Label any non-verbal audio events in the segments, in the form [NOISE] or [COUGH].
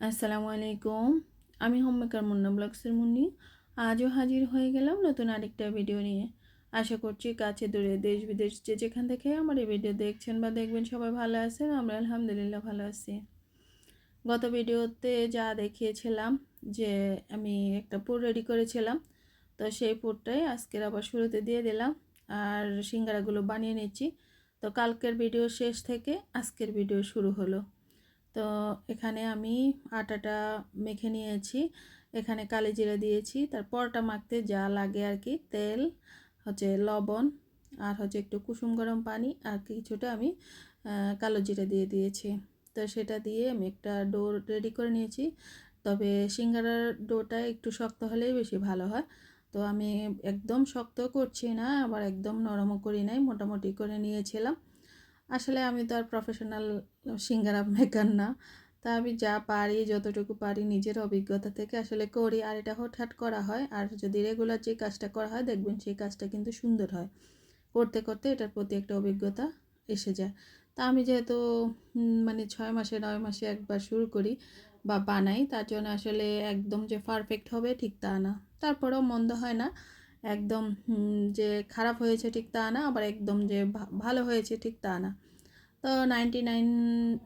আসসালামু আলাইকুম। আমি হোমমেকার মুন্না ব্লগসের মুন্নি। আজও হাজির হয়ে গেলাম নতুন আরেকটা ভিডিও নিয়ে। আশা করছি কাছে দূরে দেশ বিদেশ যে যেখান থেকে আমার এই ভিডিও দেখছেন বা দেখবেন সবাই ভালো আছেন, আমরা আলহামদুলিল্লাহ ভালো আছি। গত ভিডিওতে যা দেখিয়েছিলাম যে আমি একটা পুর রেডি করেছিলাম, তো সেই পুরটাই আজকের আবার শুরুতে দিয়ে দিলাম আর সিঙ্গারাগুলো বানিয়ে নিচ্ছি। তো কালকের ভিডিও শেষ থেকে আজকের ভিডিও শুরু হলো। তো এখানে আমি আটাটা মেখে নিয়েছি। এখানে কালি জিরে দিয়েছি, তারপরটা মাখতে যা লাগে আর কি তেল, হচ্ছে লবণ, আর হচ্ছে একটু কুসুম গরম পানি, আর কিছুটা আমি কালো জিরে দিয়ে দিয়েছি। তো সেটা দিয়ে আমি একটা ডো রেডি করে নিয়েছি। তবে সিঙ্গারার ডোটা একটু শক্ত হলেই বেশি ভালো হয়। তো আমি একদম শক্ত করছি না, আবার একদম নরমও করি নাই, মোটামুটি করে নিয়েছিলাম। আসলে আমি তো আর প্রফেশনাল সিঙ্গারা মেকার না। তা আমি যা পারি, যতটুকু পারি নিজের অভিজ্ঞতা থেকে আসলে করি। আর এটা হঠাৎ করা হয়, আর যদি রেগুলার যে কাজটা করা হয়, দেখবেন সেই কাজটা কিন্তু সুন্দর হয়। করতে করতে এটার প্রতি একটা অভিজ্ঞতা এসে যায়। তা আমি যেহেতু মানে ছয় মাসে, নয় মাসে একবার শুরু করি বা বানাই, তার জন্য আসলে একদম যে পারফেক্ট হবে ঠিক তা না। তারপরেও মন্দ হয় না। একদম যে খারাপ হয়েছে ঠিক তা না, আবার একদম যে ভালো হয়েছে ঠিক তা না। তো নাইনটি নাইন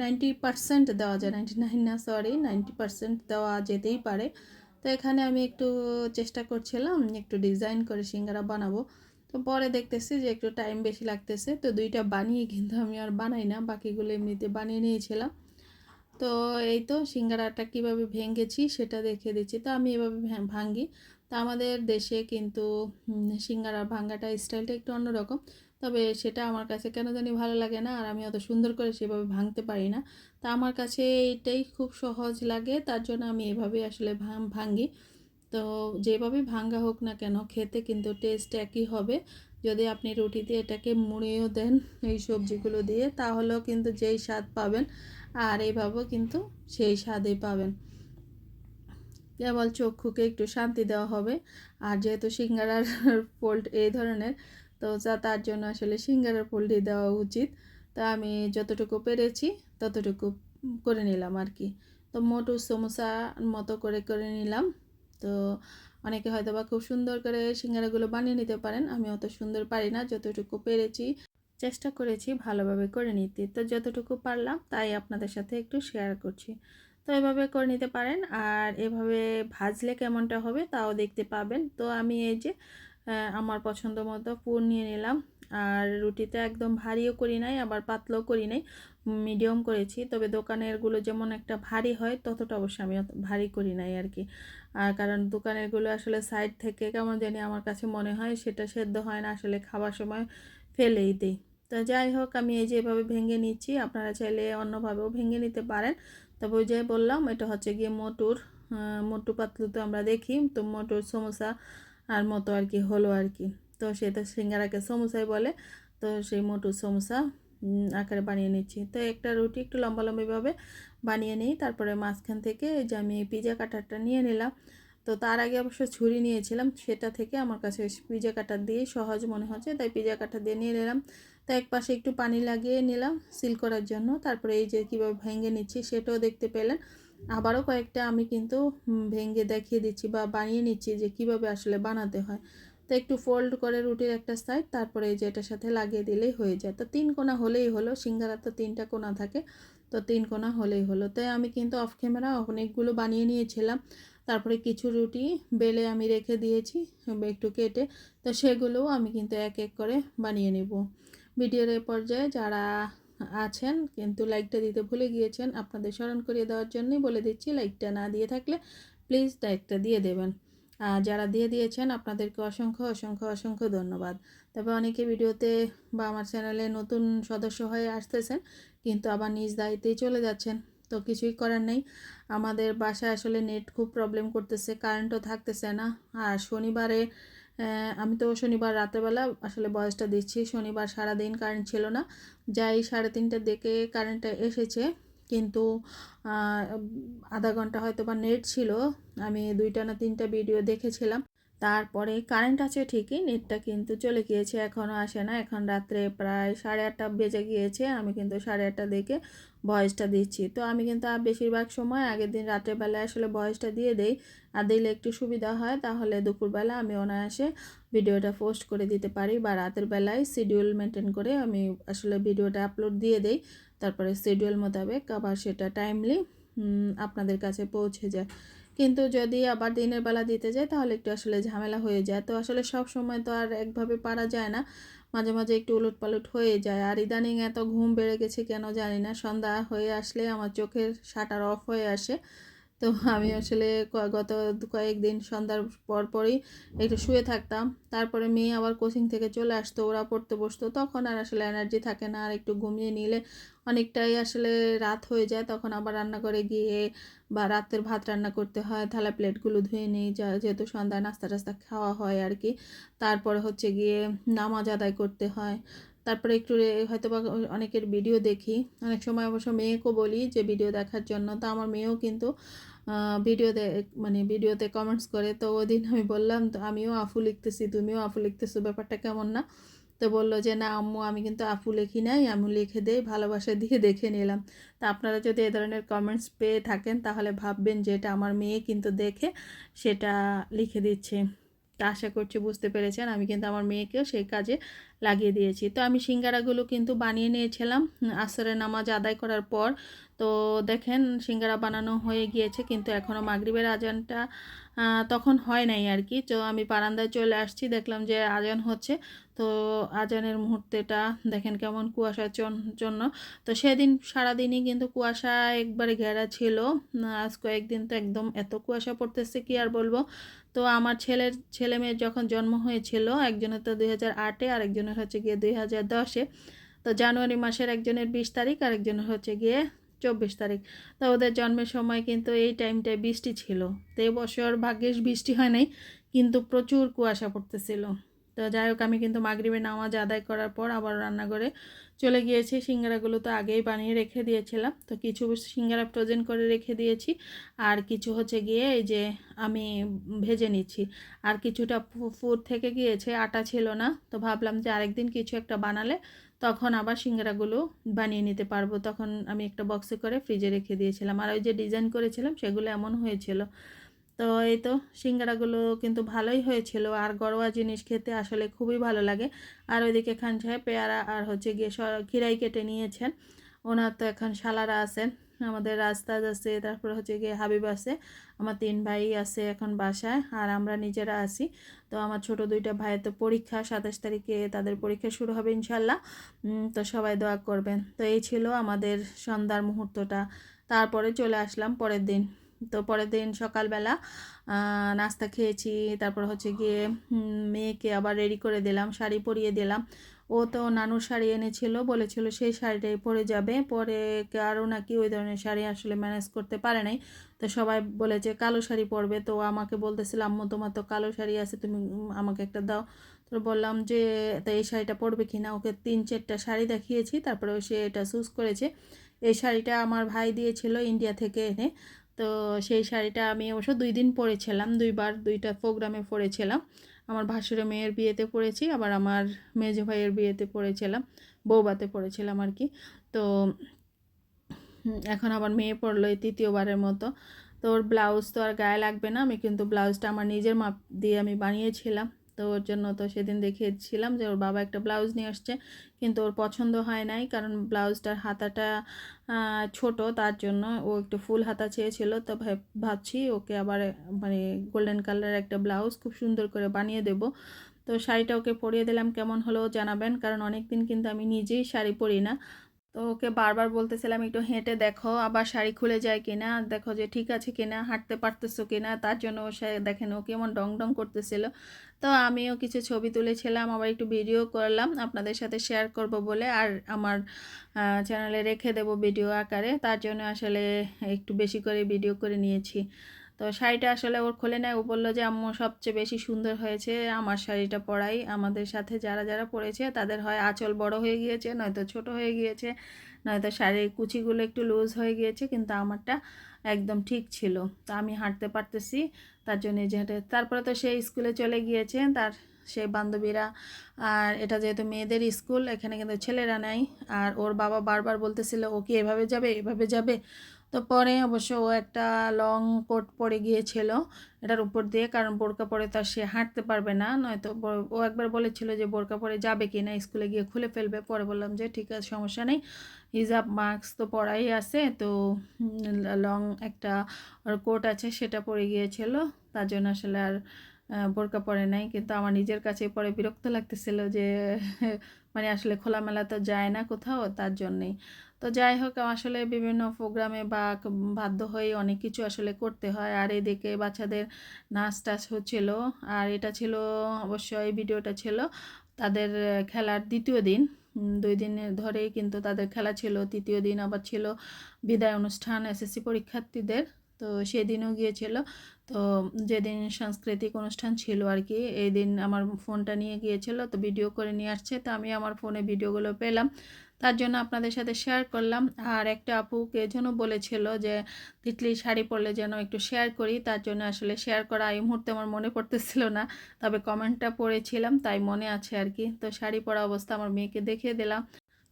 নাইনটি পারসেন্ট দেওয়া যায় নাইনটি নাইন না সরি নাইনটি পারসেন্ট দেওয়া যেতেই পারে। তো এখানে আমি একটু চেষ্টা করছিলাম, একটু ডিজাইন করে সিঙ্গারা বানাবো। তো পরে দেখতেছি যে একটু টাইম বেশি লাগতেছে, তো দুইটা বানিয়ে কিন্তু আমি আর বানাই না, বাকিগুলো এমনিতে বানিয়ে নিয়েছিলাম। তো এই তো সিঙ্গারাটা কীভাবে ভেঙেছি সেটা দেখে দিচ্ছি। তো আমি এভাবে ভাঙ্গি তা আমাদের দেশে কিন্তু সিঙ্গারা ভাঙ্গাটা স্টাইলটা একটু অন্যরকম। তবে সেটা আমার কাছে কেন জানি ভালো লাগে না, আর আমি অত সুন্দর করে সেভাবে ভাঙতে পারি না। তা আমার কাছে এইটাই খুব সহজ লাগে, তার জন্য আমি এভাবেই আসলে ভাঙ্গি। তো যেভাবে ভাঙ্গা হোক না কেন, খেতে কিন্তু টেস্ট একই হবে। যদি আপনি রুটিতে এটাকে মুড়িয়েও দেন এই সবজিগুলো দিয়ে, তাহলেও কিন্তু যেই স্বাদ পাবেন, আর এইভাবেও কিন্তু সেই স্বাদই পাবেন। কেবল চক্ষুকে একটু শান্তি দেওয়া হবে। আর যেহেতু সিঙ্গারার [LAUGHS] ফোল্ড এই ধরনের, তো যা তার জন্য আসলে সিঙ্গারার ফোল্ডই দেওয়া উচিত। তা আমি যতটুকু পেরেছি ততটুকু করে নিলাম আর কি। তো মোটু সমোসা মতো করে করে নিলাম। তো অনেকে হয়তো বা খুব সুন্দর করে সিঙ্গারাগুলো বানিয়ে নিতে পারেন। আমি অত সুন্দর পারি না, যতটুকু পেরেছি চেষ্টা করেছি ভালোভাবে করে নিতে। তো যতটুকু পারলাম তাই আপনাদের সাথে একটু শেয়ার করছি। তো এভাবে করে নিতে পারেন। আর এভাবে ভাজলে কেমনটা হবে তাও দেখতে পাবেন। তো আমি এই যে আমার পছন্দ মতো পুর নিয়ে নিলাম। আর রুটিটা একদম ভারীও করি নাই, আবার পাতলাও করি নাই, মিডিয়াম করেছি। তবে দোকানেরগুলো যেমন একটা ভারী হয়, ততটা অবশ্যই আমি ভারী করি নাই আর কি আর কারণ দোকানেরগুলো আসলে সাইড থেকে কেমন জানি আমার কাছে মনে হয় সেটা সেদ্ধ হয় না, আসলে খাবার সময় ফেলেই দিই। তো যাই হোক, আমি এই যে এভাবে ভেঙে নিচ্ছি, আপনারা চাইলে অন্যভাবেও ভেঙে নিতে পারেন। তবে ওই যে বললাম, এটা হচ্ছে গিয়ে মোটুর মোটু পাতলু তো আমরা দেখি, তো মোটুর সমোসা আর মতো আর কি, হলো আর কি। তো সেটা সিঙ্গারাকে সমোসাই বলে, তো সেই মোটু সমোসা আকারে বানিয়ে নিচ্ছি। তো একটা রুটি একটু লম্বা লম্বিভাবে বানিয়ে নিই, তারপরে মাঝখান থেকে যে আমি পিজা কাটারটা নিয়ে নিলাম। তো তার আগে অবশ্য ছুরি নিয়েছিলাম, সেটা থেকে আমার কাছে পিজা কাটার দিয়ে সহজ মনে হচ্ছে, তাই পিজা কাটার দিয়ে নিয়ে নিলাম। তো এক পাশে একটু পানি লাগিয়ে নিলাম সিল করার জন্য, তারপরে এই যে কীভাবে ভেঙে নিচ্ছি সেটাও দেখতে পেলেন। আবারও কয়েকটা আমি কিন্তু ভেঙে দেখিয়ে দিচ্ছি বা বানিয়ে নিচ্ছি যে কীভাবে আসলে বানাতে হয়। তো একটু ফোল্ড করে রুটির একটা সাইড, তারপরে এই যে এটার সাথে লাগিয়ে দিলেই হয়ে যায়। তো তিন কোনা হলেই হলো, সিঙ্গারা তো তিনটা কোনা থাকে, তো তিন কোনা হলেই হলো। তাই আমি কিন্তু অফ ক্যামেরা অনেকগুলো বানিয়ে নিয়েছিলাম। তারপরে কিছু রুটি বেলে আমি রেখে দিয়েছি একটু কেটে, তো সেগুলোও আমি কিন্তু এক এক করে বানিয়ে নেব। ভিডিওর এ পর্যায়ে যারা আছেন কিন্তু লাইকটা দিতে ভুলে গিয়েছেন, আপনাদের স্মরণ করিয়ে দেওয়ার জন্যই বলে দিচ্ছি, লাইকটা না দিয়ে থাকলে প্লিজ লাইকটা দিয়ে দেবেন। আর যারা দিয়ে দিয়েছেন, আপনাদেরকে অসংখ্য অসংখ্য অসংখ্য ধন্যবাদ। তবে অনেকে ভিডিওতে বা আমার চ্যানেলে নতুন সদস্য হয়ে আসতেছেন, কিন্তু আবার নিজ দায়িত্বেই চলে যাচ্ছেন, তো কিছুই করার নেই। আমাদের বাসায় আসলে নেট খুব প্রবলেম করতেছে কারেন্টও থাকতেছে না। আর শনিবারে আমি তো শনিবার রাতেরবেলা আসলে বয়সটা দিচ্ছি, শনিবার সারা দিন কারেন্ট ছিল না। যাই সাড়ে তিনটার দেখে কারেন্টটা এসেছে, কিন্তু আধা ঘণ্টা হয়তো বা নেট ছিল। আমি দুইটা না তিনটা ভিডিও দেখেছিলাম। তারপরে কারেন্ট আছে ঠিকই নেটটা কিন্তু চলে গিয়েছে এখনও আসে না। এখন রাত্রে প্রায় সাড়ে আটটা বেজে গিয়েছে, আমি কিন্তু সাড়ে আটটা দেখে ভয়েসটা দিচ্ছি। তো আমি কিন্তু আর বেশিরভাগ সময় আগের দিন রাত্রেবেলায় আসলে ভয়েসটা দিয়ে দেই। আর দিলে একটু সুবিধা হয়, তাহলে দুপুরবেলা আমি অনায়াসে ভিডিওটা পোস্ট করে দিতে পারি বা রাতের বেলায় শিডিউল মেনটেন করে আমি আসলে ভিডিওটা আপলোড দিয়ে দেই। তারপরে শিডিউল মোতাবেক আবার সেটা টাইমলি আপনাদের কাছে পৌঁছে যায়। কিন্তু যদি আবার দিনের বেলা দিতে যায় তাহলে একটু আসলে ঝামেলা হয়ে যায়। তো আসলে সব সময় তো আর একভাবে পারা যায় না। মাঝে মাঝে একটু উলট পালট হয়ে যায়। আর ইদানিং এত ঘুম বেড়ে গেছে কেন জানি না। সন্ধ্যা হয়ে আসলে আমার চোখের শাটার অফ হয়ে আসে। তো আমি আসলে গত কয়েকদিন সন্ধ্যার পর পরই একটু শুয়ে থাকতাম। তারপরে মেয়ে আবার কোচিং থেকে চলে আসতো, ওরা পড়তে বসতো। তখন আর আসলে এনার্জি থাকে না, আর একটু ঘুমিয়ে নিলে অনেকটাই আসলে রাত হয়ে যায়। তখন আবার রান্না করে গিয়ে বা রাতের ভাত রান্না করতে হয়, থালা প্লেটগুলো ধুয়ে নিই। যা, যেহেতু সন্ধ্যায় নাস্তা টাস্তা খাওয়া হয় আর কি। তারপরে হচ্ছে গিয়ে নামাজ আদায় করতে হয়। তারপরে একটু হয়তো বা অনেকের ভিডিও দেখি। অনেক সময় অবশ্য মেয়েকেও বলি যে, ভিডিও দেখার জন্য। তো আমার মেয়েও কিন্তু ভিডিওতে মানে ভিডিওতে কমেন্টস করে। তো ওই দিন আমি বললাম, তো আমিও আফু লিখতেছি, তুমিও আফু লিখতেছো, ব্যাপারটা কেমন না? তো বলল যে, না আম্মু, আমি কিন্তু আফু লিখি নাই, আমি লিখে দেই, ভালোবাসা দিয়ে [LAUGHS] দেখে নিলাম। তা আপনারা যদি এ ধরনের কমেন্টস পেয়ে থাকেন, তাহলে ভাববেন যে, এটা আমার মেয়ে কিন্তু দেখে সেটা লিখে দিচ্ছে। তা আশা করছি বুঝতে পেরেছেন। আমি কিন্তু আমার মেয়েকেও সেই কাজে লাগিয়ে দিয়েছি। তো আমি সিঙ্গারাগুলো কিন্তু বানিয়ে নিয়েছিলাম আসরের নামাজ আদায় করার পর। তো দেখেন, সিঙ্গারা বানানো হয়ে গিয়েছে, কিন্তু এখনও মাগরিবের আজানটা তখন হয় নাই আর কি। তো আমি বারান্দায় চলে আসছি, দেখলাম যে আজান হচ্ছে। তো আজানের মুহূর্তেটা, দেখেন কেমন কুয়াশার জন্য। তো সেদিন সারাদিনই কিন্তু কুয়াশা একবারে ঘেরা ছিল। আজ কয়েকদিন তো একদম এত কুয়াশা পড়তেছে, কি আর বলব। তো আমার ছেলের ছেলে মেয়ের যখন জন্ম হয়েছিল, একজনের তো দুই হাজার আটে আর একজনের হচ্ছে গিয়ে দুই হাজার দশে, তো জানুয়ারি মাসের একজনের বিশ তারিখ আর একজনের হচ্ছে গিয়ে চব্বিশ তারিখ। তো ওদের জন্মের সময় কিন্তু এই টাইমটায় বৃষ্টি ছিল। তো এবছর ভাগ্যেশ বৃষ্টি হয় নাই, কিন্তু প্রচুর কুয়াশা পড়তেছিল। তো যাই হোক আমি কিন্তু মাগরিবে নামাজ আদায় করার পর আবার রান্নাঘরে চলে গিয়েছি। সিঙ্গারাগুলো তো আগেই বানিয়ে রেখে দিয়েছিলাম। তো কিছু সিঙ্গারা ফ্রোজেন করে রেখে দিয়েছি। আর কিছু হচ্ছে গিয়ে এই যে আমি ভেজে নিচ্ছি। আর কিছুটা ফুড থেকে গিয়েছে, আটা ছিল না। তো ভাবলাম যে আরেকদিন কিছু একটা বানালে তখন আবার সিঙ্গারাগুলো বানিয়ে নিতে পারব। তখন আমি একটা বক্সে করে ফ্রিজে রেখে দিয়েছিলাম। আর ওই যে ডিজাইন করেছিলাম, সেগুলো এমন হয়েছিল তো এই তো সিঙ্গারাগুলো কিন্তু ভালোই হয়েছিল। আর গরোয়া জিনিস খেতে আসলে খুবই ভালো লাগে। আর ওইদিকে খান সাহেব পেয়ারা আর হচ্ছে গিয়ে খিরাই কেটে নিয়েছেন। ওনার তো এখন শালারা আছেন আমাদের রাস্তাজ আছে, তারপরে হচ্ছে গিয়ে হাবিব আছে, আমার তিন ভাই আছে এখন বাসায় আর আমরা নিজেরা আছি। তো আমার ছোট দুইটা ভাইয়ের তো পরীক্ষা, সাতাশ তারিখে তাদের পরীক্ষা শুরু হবে ইনশাল্লাহ তো সবাই দোয়া করবেন। তো এই ছিল আমাদের সন্ধ্যার মুহূর্তটা। তারপরে চলে আসলাম পরের দিন। তো পরের দিন সকালবেলা নাস্তা খেয়েছি, তারপর হচ্ছে গিয়ে মেয়েকে আবার রেডি করে দিলাম, শাড়ি পরিয়ে দিলাম। ও তো নানুর শাড়ি এনেছিল, বলেছিল সেই শাড়িটাই পরে যাবে, পরে আরও নাকি ওই ধরনের শাড়ি আসলে ম্যানেজ করতে পারে নাই। তো সবাই বলেছে, কালো শাড়ি পরবে। তো আমাকে বলতেছিল, আম্মু, তোমার তো কালো শাড়ি আছে, তুমি আমাকে একটা দাও। তো বললাম যে, তা এই শাড়িটা পরবে কি না? ওকে তিন চারটা শাড়ি দেখিয়েছি, তারপরে সে এটা চুজ করেছে। এই শাড়িটা আমার ভাই দিয়েছিল ইন্ডিয়া থেকে এনে। তো সেই শাড়িটা আমি অবশ্য দুই দিন পরেছিলাম, দুইবার দুইটা প্রোগ্রামে পরেছিলাম। আমার ভাসুরে মেয়ের বিয়েতে পড়েছি আবার আমার মেজো ভাইয়ের বিয়েতে পড়েছিলাম বৌবাতে পড়েছিলাম আর কি। তো এখন আবার মেয়ে পড়ল এই তৃতীয়বারের মতো। তো ওর ব্লাউজ তো আর গায়ে লাগবে না, আমি কিন্তু ব্লাউজটা আমার নিজের মাপ দিয়ে আমি বানিয়েছিলাম। তো ওর জন্য তো সেদিন দেখিয়েছিলাম যে ওর বাবা একটা ব্লাউজ নিয়ে আসছে। কিন্তু ওর পছন্দ হয় নাই, কারণ ব্লাউজটার হাতাটা ছোট, তার জন্য ও একটু ফুল হাতা চেয়েছিল। তো ভাবছি ওকে আবার মানে গোল্ডেন কালারের একটা ব্লাউজ খুব সুন্দর করে বানিয়ে দেব। তো শাড়িটা ওকে পরিয়ে দিলাম, কেমন হলো জানাবেন, কারণ অনেক দিন কিন্তু আমি নিজেই শাড়ি পরি না। তো ওকে বারবার বলতেছিলাম, একটু হেঁটে দেখো, আবার শাড়ি খুলে যায় কিনা? দেখো যে ঠিক আছে কিনা, হাঁটতে পারতেছো কিনা? তার জন্য ও সে, দেখেন ও কেমন ডং ডং করতেছিল। তো আমিও কিছু ছবি তুলেছিলাম, আবার একটু ভিডিও করলাম, আপনাদের সাথে শেয়ার করব বলে, আর আমার চ্যানেলে রেখে দেব ভিডিও আকারে। তার জন্য আসলে একটু বেশি করে ভিডিও করে নিয়েছি। তো শাড়িটা আসলে ওর খোলে নেয়। ও বলল যে, আম্মু, সবচেয়ে বেশি সুন্দর হয়েছে আমার শাড়িটা পরাই। আমাদের সাথে যারা যারা পরেছে, তাদের হয় আঁচল বড় হয়ে গিয়েছে, নয়তো ছোট হয়ে গিয়েছে, নয়তো শাড়ির কুচিগুলো একটু লুজ হয়ে গিয়েছে, কিন্তু আমারটা একদম ঠিক ছিল। তো আমি হাঁটতে পারতেছি, তার জন্য এই যে হেঁটে তারপরে তো সে স্কুলে চলে গিয়েছে, তার সে বান্ধবীরা, আর এটা যেহেতু মেয়েদের স্কুল, এখানে কিন্তু ছেলেরা নাই। আর ওর বাবা বারবার বলতেছিল, ও কি এভাবে যাবে এভাবে যাবে? তো পরে অবশ্য ও একটা লং কোট পরে গিয়েছিল এটার উপর দিয়ে, কারণ বোরকা পরে তো আর সে হাঁটতে পারবে না। নয়তো ও একবার বলেছিল যে বোরকা পরে যাবে কি না স্কুলে গিয়ে খুলে ফেলবে। পরে বললাম যে ঠিক আছে, সমস্যা নেই। হিজাব, মাস্ক তো পরাই আছে। তো লং একটা কোট আছে, সেটা পরে গিয়েছিল। তার জন্য আসলে আর বোরকা পরে নাই। কিন্তু আমার নিজের কাছে পরে বিরক্ত লাগতেছিল যে [LAUGHS] মানে আসলে খোলামেলা তো যায় না কোথাও তার জন্যেই। তো যাই হোক, আসলে বিভিন্ন প্রোগ্রামে বা বাধ্য হয়ে অনেক কিছু আসলে করতে হয়। আর এদিকে বাচ্চাদের নাচ টাচ হচ্ছিল। আর এটা ছিল অবশ্যই ভিডিওটা ছিল তাদের খেলার দ্বিতীয় দিন। দুই দিন ধরেই কিন্তু তাদের খেলা ছিল। তৃতীয় দিন আবার ছিল বিদায় অনুষ্ঠান, এসএসসি পরীক্ষার্থীদের। তো সেদিনও গিয়েছিল। তো যেদিন সাংস্কৃতিক অনুষ্ঠান ছিল আর কি এই দিন আমার ফোনটা নিয়ে গিয়েছিল, তো ভিডিও করে নিয়ে আসছে। তো আমি আমার ফোনে ভিডিওগুলো পেলাম। তার জন্য আপনাদের সাথে শেয়ার করলাম। আর একটা আপুকে যেন বলেছিল যে তিতলি শাড়ি পরলে যেন একটু শেয়ার করি। তার জন্য আসলে শেয়ার করা এই মুহূর্তে আমার মনে পড়তেছিল না। তবে কমেন্টটা পড়েছিলাম, তাই মনে আছে আর কি তো শাড়ি পরা অবস্থা আমার মেয়েকে দেখিয়ে দিলাম।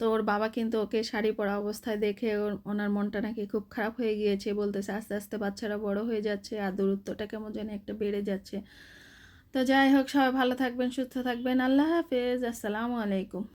তো ওর বাবা কিন্তু ওকে শাড়ি পরা অবস্থায় দেখে ওর, ওনার মনটা নাকি খুব খারাপ হয়ে গিয়েছে। বলতেছে, আস্তে আস্তে বাচ্চারা বড় হয়ে যাচ্ছে আর দূরত্বটা কেমন যেন একটা বেড়ে যাচ্ছে। তো যাই হোক, সবাই ভালো থাকবেন, সুস্থ থাকবেন। আল্লাহ হাফেজ। আসসালামু আলাইকুম।